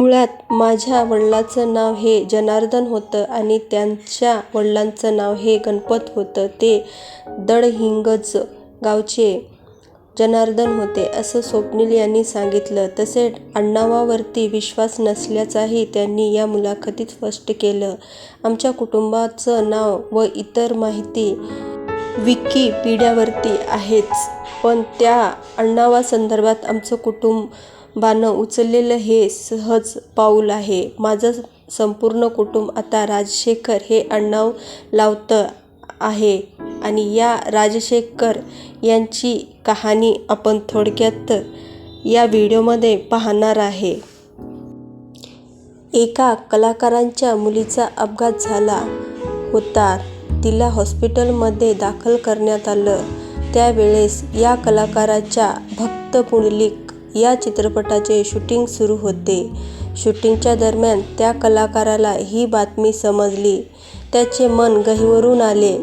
मुळात माझ्या वडिलांचं नाव हे जनार्दन होतं आणि त्यांच्या वडिलांचं नाव हे गणपत होतं. ते दडहिंग्लज गावचे जनार्दन होते असं स्वप्नील यांनी सांगितलं. तसे आडनावावरती विश्वास नसल्याचाही त्यांनी या मुलाखतीत स्पष्ट केलं. आमच्या कुटुंबाचं नाव व इतर माहिती विकिपीडियावरती आहेच. पण त्या आडनावासंदर्भात कुटुंब बाणं उचललेलं हे सहज पाऊल आहे. माझं संपूर्ण कुटुंब आता राजशेखर हे आडनाव लावतं आहे आणि या राजशेखर यांची कहाणी आपण थोडक्यात या व्हिडिओमध्ये पाहणार आहे. एका कलाकाराच्या मुलीचा अपघात झाला होता. तिला हॉस्पिटलमध्ये दाखल करण्यात आलं. त्यावेळेस या कलाकाराच्या भक्त पुंडलिक या चित्रपटाचे शूटिंग सुरू होते. शूटिंगच्या दरम्यान त्या कलाकाराला ही बातमी समजली. त्याचे मन गहिवरून आले.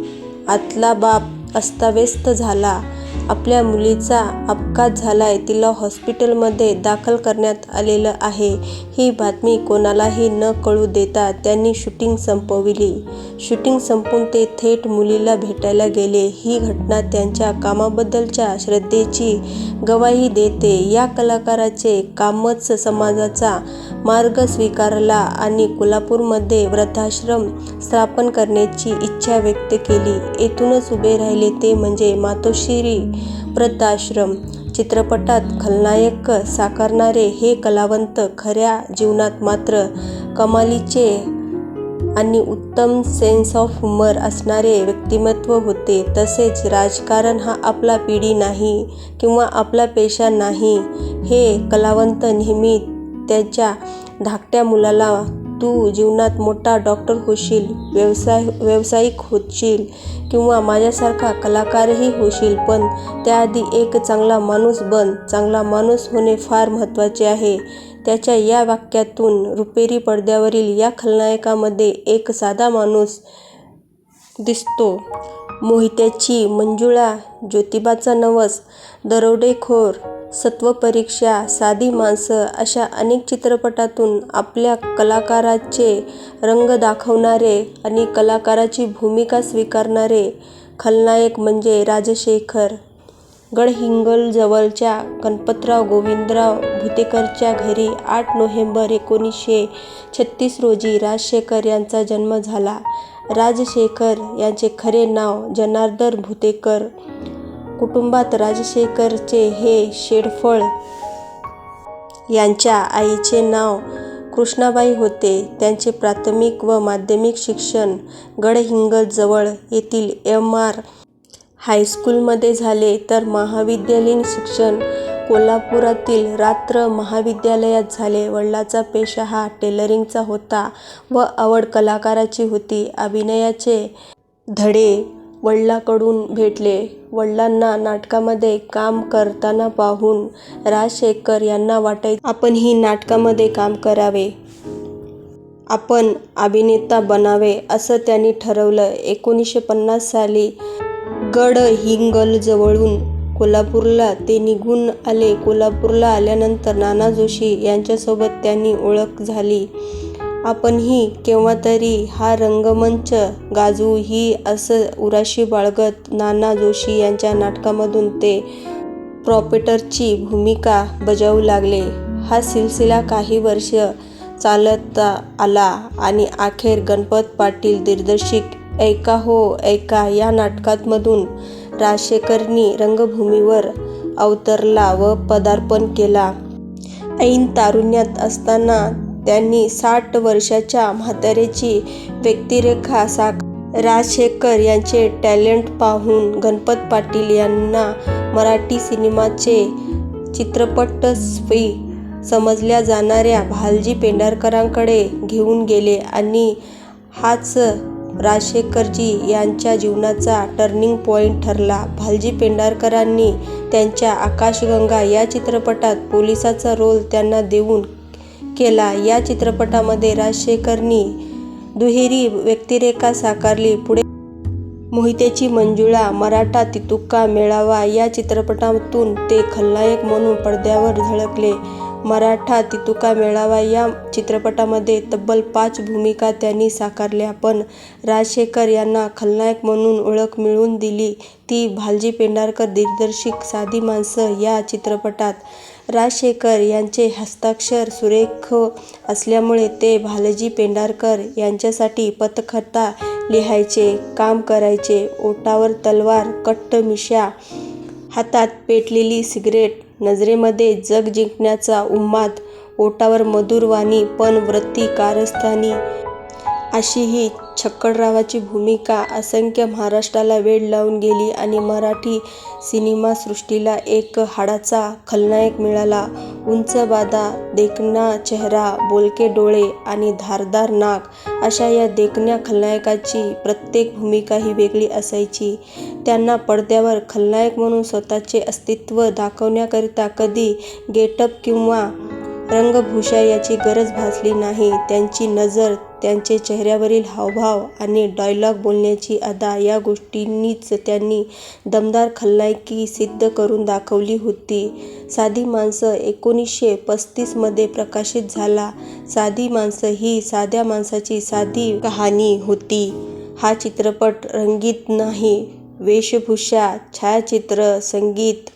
आतला बाप अस्ताव्यस्त झाला. आपल्या मुलीचा अपघात झालाय, तिला हॉस्पिटलमध्ये दाखल करण्यात आलेलं आहे ही बातमी कोणालाही न कळू देता त्यांनी शूटिंग संपविली. शूटिंग संपवून ते थेट मुलीला भेटायला गेले. ही घटना त्यांच्या कामाबद्दलच्या श्रद्धेची गवाही देते. या कलाकाराचे कामच समाजाचा मार्ग स्वीकारला आणि कोल्हापूरमध्ये वृद्धाश्रम स्थापन करण्याची इच्छा व्यक्त केली. येथूनच उभे राहिले ते म्हणजे मातोश्री वृद्धाश्रम. चित्रपटात खलनायक साकारणारे हे कलावंत खऱ्या जीवनात मात्र कमालीचे आणि उत्तम सेन्स ऑफ ह्युमर असणारे व्यक्तिमत्व होते. तसेच राजकारण हा आपला पिढी नाही किंवा आपला पेशा नाही. हे कलावंत नेहमी त्यांच्या धाकट्या मुलाला तू जीवनात मोठा डॉक्टर होशील, व्यवसाय व्यावसायिक होशील किंवा माझ्यासारखा कलाकारही होशील पण त्याआधी एक चांगला माणूस बन. चांगला माणूस होणे फार महत्त्वाचे आहे. त्याच्या या वाक्यातून रुपेरी पडद्यावरील या खलनायकामध्ये एक साधा माणूस दिसतो. मोहित्याची मंजुळा, ज्योतिबाचा नवस, दरोडेखोर, सत्वपरीक्षा साधी माणसं अशा अनेक चित्रपटांतून आपल्या कलाकाराचे रंग दाखवणारे आणि कलाकाराची भूमिका स्वीकारणारे खलनायक म्हणजे राजशेखर. गडहिंग्लजवळच्या गणपतराव गोविंदराव भुतेकरच्या घरी आठ नोव्हेंबर एकोणीसशे छत्तीस रोजी राजशेखर यांचा जन्म झाला. राजशेखर यांचे खरे नाव जनार्दन भुतेकर. कुटुंबात राजशेखरचे हे शेडफळ. यांच्या आईचे नाव कृष्णाबाई होते. त्यांचे प्राथमिक व माध्यमिक शिक्षण गडहिंग्लजवळ येथील एम. आर. हायस्कूलमध्ये झाले तर महाविद्यालयीन शिक्षण कोल्हापुरातील रात्र महाविद्यालयात झाले. वडिलाचा पेशा हा टेलरिंगचा होता व आवड कलाकाराची होती. अभिनयाचे धडे वडिलांकडून भेटले. वडिलांना नाटकामध्ये काम करताना पाहून राजशेखर यांना वाटायचं आपणही नाटकामध्ये काम करावे. आपण अभिनेता बनावे असं त्यांनी ठरवलं. एकोणीसशे पन्नास साली गडहिंग्लजवळून कोल्हापूरला ते निघून आले. कोल्हापूरला आल्यानंतर नाना जोशी यांच्यासोबत त्यांची ओळख झाली. आपणही केव्हातरी हा रंगमंच गाजू ही असं उराशी बाळगत नाना जोशी यांच्या नाटकामधून ते प्रॉपेटरची भूमिका बजावू लागले. हा सिलसिला काही वर्ष चालत आला आणि अखेर गणपत पाटील दिग्दर्शित ऐका हो ऐका या नाटकातमधून राजशेखरनी रंगभूमीवर अवतरला व पदार्पण केला ऐन तारुण्यात असताना त्यांनी साठ वर्षाच्या म्हातारेची व्यक्तिरेखा साक राजशेखर यांचे टॅलेंट पाहून गणपत पाटील यांना मराठी सिनेमाचे चित्रपटस्वी समजल्या जाणाऱ्या भालजी पेंढारकरांकडे घेऊन गेले आणि हाच राजशेखरजी यांच्या जीवनाचा टर्निंग पॉईंट ठरला. भालजी पेंढारकरांनी त्यांच्या आकाशगंगा या चित्रपटात पोलिसाचा रोल त्यांना देऊन केला. या चित्रपटामध्ये राजशेखरनी दुहेरी व्यक्तिरेखा साकारली. पुढे मोहितेची मंजुळा, मराठा तितुका, मेळावा या चित्रपटातून ते खलनायक म्हणून पडद्यावर झळकले. मराठा तितुका मेळावा या चित्रपटामध्ये तब्बल पाच भूमिका त्यांनी साकारल्या. पण राजशेखर यांना खलनायक म्हणून ओळख मिळवून दिली ती भालजी पेंढारकर दिग्दर्शित 'साधी माणसं' या चित्रपटात. राजशेखर यांचे हस्ताक्षर सुरेख असल्यामुळे ते भालजी पेंढारकर यांच्यासाठी पटकथा लिहायचे काम करायचे. ओटावर तलवार, कट्ट मिश्या, हातात पेटलेली सिगरेट नजरेमध्ये जग जिंकण्याचा उन्माद, ओटावर मधुर वाणी पण वृत्ती कारस्थानी अशी ही छक्कडरावाची भूमिका असंख्य महाराष्ट्राला वेड लावून गेली आणि मराठी सिनेमासृष्टीला एक हाडाचा खलनायक मिळाला. उंच बाधा देखणा चेहरा, बोलके डोळे आणि धारदार नाक अशा या देखण्या खलनायकाची प्रत्येक भूमिका ही वेगळी असायची. त्यांना पडद्यावर खलनायक म्हणून स्वतःचे अस्तित्व दाखवण्याकरिता कधी गेटअप किंवा रंगभूषा याची गरज भासली नाही. त्यांची नजर, त्यांचे चेहऱ्यावरील हावभाव आणि डायलॉग बोलण्याची अदा या गोष्टींनीच त्यांनी दमदार खलनायकी सिद्ध करून दाखवली होती. 'साधी माणसं' एकोणीसशे पस्तीसमध्ये प्रकाशित झाला. 'साधी माणसं' ही साध्या माणसाची साधी कहाणी होती. हा चित्रपट रंगीत नाही. वेशभूषा, छायाचित्र, संगीत,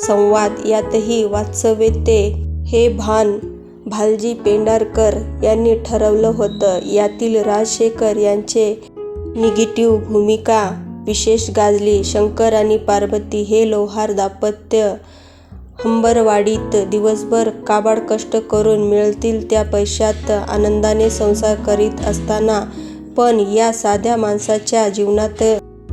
संवाद यातही वास्तवतेचे हे भान भालजी पेंढारकर यांनी ठरवलं होतं. यातील राजशेखर यांचे निगेटिव्ह भूमिका विशेष गाजली. शंकर आणि पार्वती हे लोहार दाम्पत्य हंबरवाडीत दिवसभर काबाड कष्ट करून मिळतील त्या पैशात आनंदाने संसार करीत असताना पण या साध्या माणसाच्या जीवनात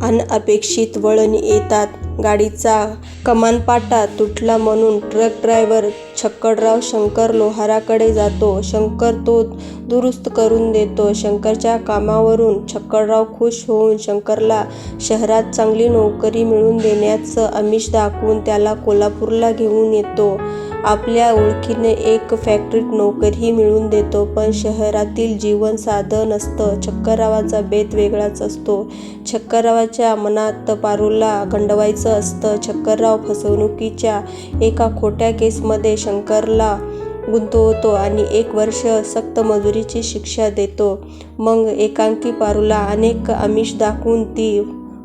अनअपेक्षित वळण येतात. गाडीचा कमानपाटा तुटला म्हणून ट्रक ड्रायव्हर छक्करराव शंकर लोहाराकडे जातो. शंकर तो दुरुस्त करून देतो. शंकरच्या कामावरून छक्करराव खूष होऊन शंकरला शहरात चांगली नोकरी मिळवून देण्याचं आमिष दाखवून त्याला कोल्हापूरला घेऊन येतो. आपल्या ओळखीने एक फॅक्टरीत नोकरीही मिळवून देतो. पण शहरातील जीवन साधं नसतं. छक्कररावांचा बेत वेगळाच असतो. छक्कररावांच्या मनात पारूला गंडवायचं असतं. छक्करराव फसवणुकीच्या एका खोट्या केसमध्ये शंकरला गुंतवतो आणि एक वर्ष सक्त मजुरीची शिक्षा देतो. मग एकांकी पारूला अनेक आमिष दाखवून ती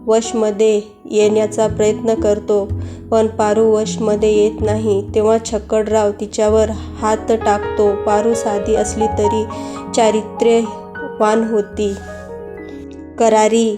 वशमध्ये येण्याचा प्रयत्न करतो. पण पारू वशमध्ये येत नाही तेव्हा छक्कडराव तिच्यावर हात टाकतो. पारू साधी असली तरी चारित्र्यवान होती. करारी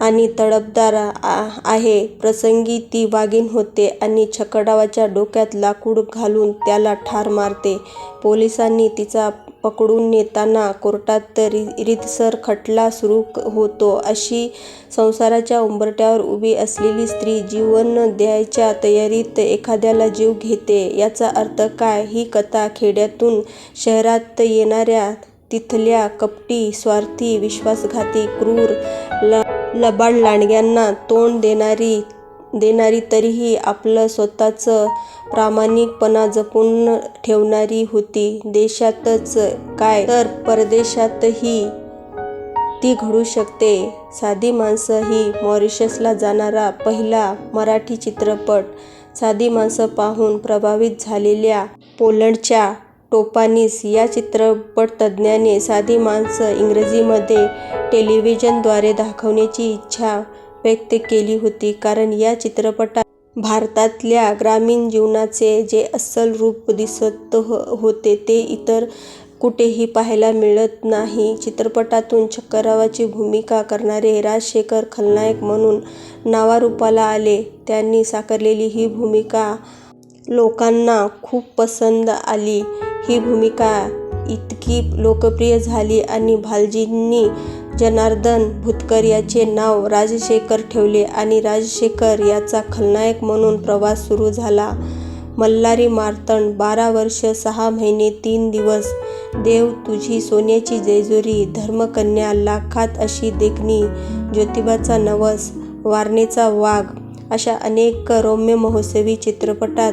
आणि तडफदार आहे. प्रसंगी ती वाघीण होते आणि छकडावाच्या डोक्यात लाकूड घालून त्याला ठार मारते. पोलिसांनी तिला पकडून नेताना कोर्टात रीतसर खटला सुरू होतो. अशी संसाराच्या उंबरठ्यावर उभी असलेली स्त्री जीवन द्यायच्या तयारीत एखाद्याला जीव घेते याचा अर्थ काय? ही कथा खेड्यातून शहरात येणाऱ्या तिथल्या कपटी, स्वार्थी, विश्वासघाती, क्रूर, लबाड लांडग्यांना तोंड देणारी देणारी तरीही आपलं स्वतःचं प्रामाणिकपणा जपून ठेवणारी होती. देशातच काय तर परदेशातही ती घडू शकते. 'साधी माणसं' ही मॉरिशसला जाणारा पहिला मराठी चित्रपट. 'साधी माणसं' पाहून प्रभावित झालेल्या पोलंडच्या टोपानीस या चित्रपटतज्ज्ञाने 'साधी माणसं' इंग्रजीमध्ये टेलिव्हिजनद्वारे दाखवण्याची इच्छा व्यक्त केली होती. कारण या चित्रपटात भारतातल्या ग्रामीण जीवनाचे जे अस्सल रूप दिसत हो, होते ते इतर कुठेही पाहायला मिळत नाही. चित्रपटातून छक्कररावांची भूमिका करणारे राजशेखर खलनायक म्हणून नावारूपाला आले. त्यांनी साकारलेली ही भूमिका लोकांना खूप पसंत आली. ही भूमिका इतकी लोकप्रिय झाली आणि भालजींनी जनार्दन भुतकर याचे नाव राजशेखर ठेवले आणि राजशेखर याचा खलनायक म्हणून प्रवास सुरू झाला. मल्हारी मार्तंड बारा वर्ष सहा महिने तीन दिवस, देव तुझी सोन्याची जेजुरी, धर्मकन्या, लाखात अशी देखणी, ज्योतिबाचा नवस, वारणेचा वाघ अशा अनेक रौम्य महोत्सवी चित्रपटात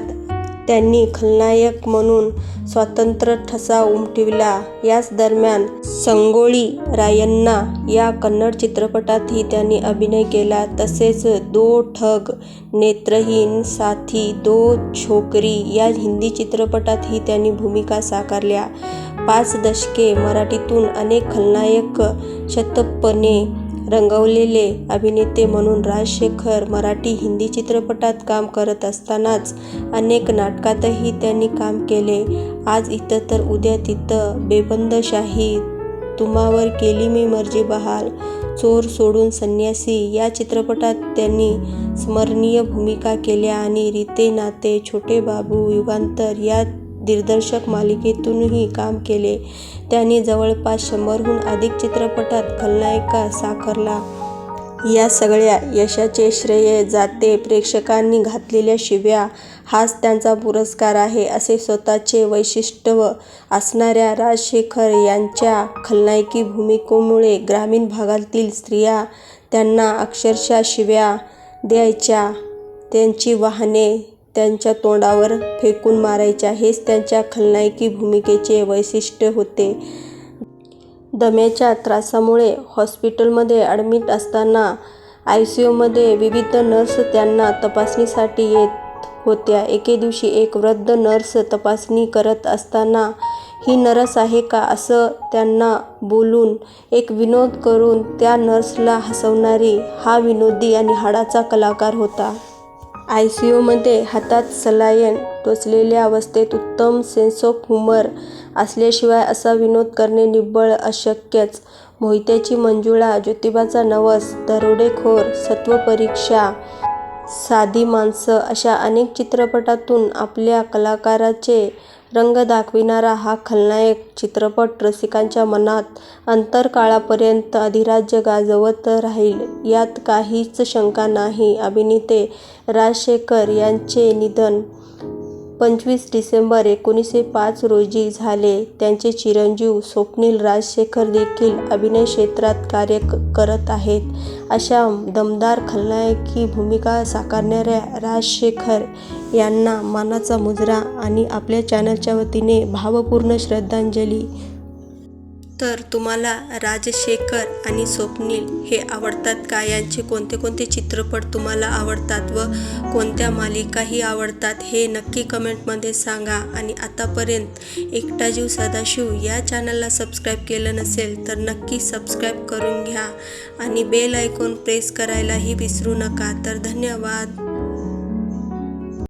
त्यांनी खलनायक म्हणून स्वतंत्र ठसा उमटविला. याच दरम्यान संगोळी रायण्णा या कन्नड चित्रपटातही त्यांनी अभिनय केला. तसेच दो ठग, नेत्रहीन, साथी, दो छोकरी या हिंदी चित्रपटातही त्यांनी भूमिका साकारल्या. पाच दशके मराठीतून अनेक खलनायक शतपणे रंगवलेले अभिनेते म्हणून राजशेखर मराठी, हिंदी चित्रपटात काम करत असतानाच अनेक नाटकातही त्यांनी काम केले. आज इथं तर उद्या तिथं, बेबंदशाही, तुम्हावर केली मी मर्जी बहाल, चोर सोडून संन्यासी या चित्रपटात त्यांनी स्मरणीय भूमिका केल्या आणि रिते नाते, छोटे बाबू, युगांतर या दिग्दर्शक मालिकेतूनही काम केले. त्यांनी जवळपास शंभरहून अधिक चित्रपटात खलनायका साकारला. या सगळ्या यशाचे श्रेय जाते प्रेक्षकांनी घातलेल्या शिव्या हाच त्यांचा पुरस्कार आहे, असे स्वतःचे वैशिष्ट्य असणाऱ्या राजशेखर यांच्या खलनायकी भूमिकेमुळे ग्रामीण भागातील स्त्रिया त्यांना अक्षरशः शिव्या द्यायच्या, त्यांची वाहने त्यांच्या तोंडावर फेकून मारायच्या. हेच त्यांच्या खलनायकी भूमिकेचे वैशिष्ट्य होते. दम्याच्या त्रासामुळे हॉस्पिटलमध्ये ॲडमिट असताना आय सी यूमध्ये विविध नर्स त्यांना तपासणीसाठी येत होत्या. एके दिवशी एक वृद्ध नर्स तपासणी करत असताना ही नर्स आहे का, असं त्यांना बोलून, एक विनोद करून त्या नर्सला हसवणारी हा विनोदी आणि हाडाचा कलाकार होता. आय सी यूमध्ये हातात सलायन टोचलेल्या अवस्थेत उत्तम सेन्स ऑफ ह्युमर असल्याशिवाय असा विनोद करणे निव्वळ अशक्यच. मोहित्याची मंजुळा, ज्योतिबाचा नवस, दरोडेखोर, सत्वपरीक्षा, साधी माणसं अशा अनेक चित्रपटांतून आपल्या कलाकाराचे रंग दाखविणारा हा खलनायक चित्रपट रसिकांच्या मनात अंतरकाळापर्यंत अधिराज्य गाजवत राहील, यात काहीच शंका नाही. अभिनेते राजशेखर यांचे निधन पंचवीस डिसेंबर एकोणीसशे पाच रोजी झाले. त्यांचे चिरंजीव स्वप्नील राजशेखर देखील अभिनय क्षेत्रात कार्य करत आहेत. अशा दमदार खलनायकी भूमिका साकारणाऱ्या राजशेखर यांना मानाचा मुजरा आणि आपल्या चॅनलच्या वतीने भावपूर्ण श्रद्धांजली. तर तुम्हाला राजशेखर आणि स्वप्नील हे आवडतात का? यांचे कोणते कोणते चित्रपट तुम्हाला आवडतात व कोणत्या मालिकाही आवडतात हे नक्की कमेंटमध्ये सांगा. आणि आतापर्यंत एकटा जीव सदाशिव या चॅनलला सबस्क्राईब केलं नसेल तर नक्की सबस्क्राईब करून घ्या आणि बेल आयकॉन प्रेस करायलाही विसरू नका. तर धन्यवाद.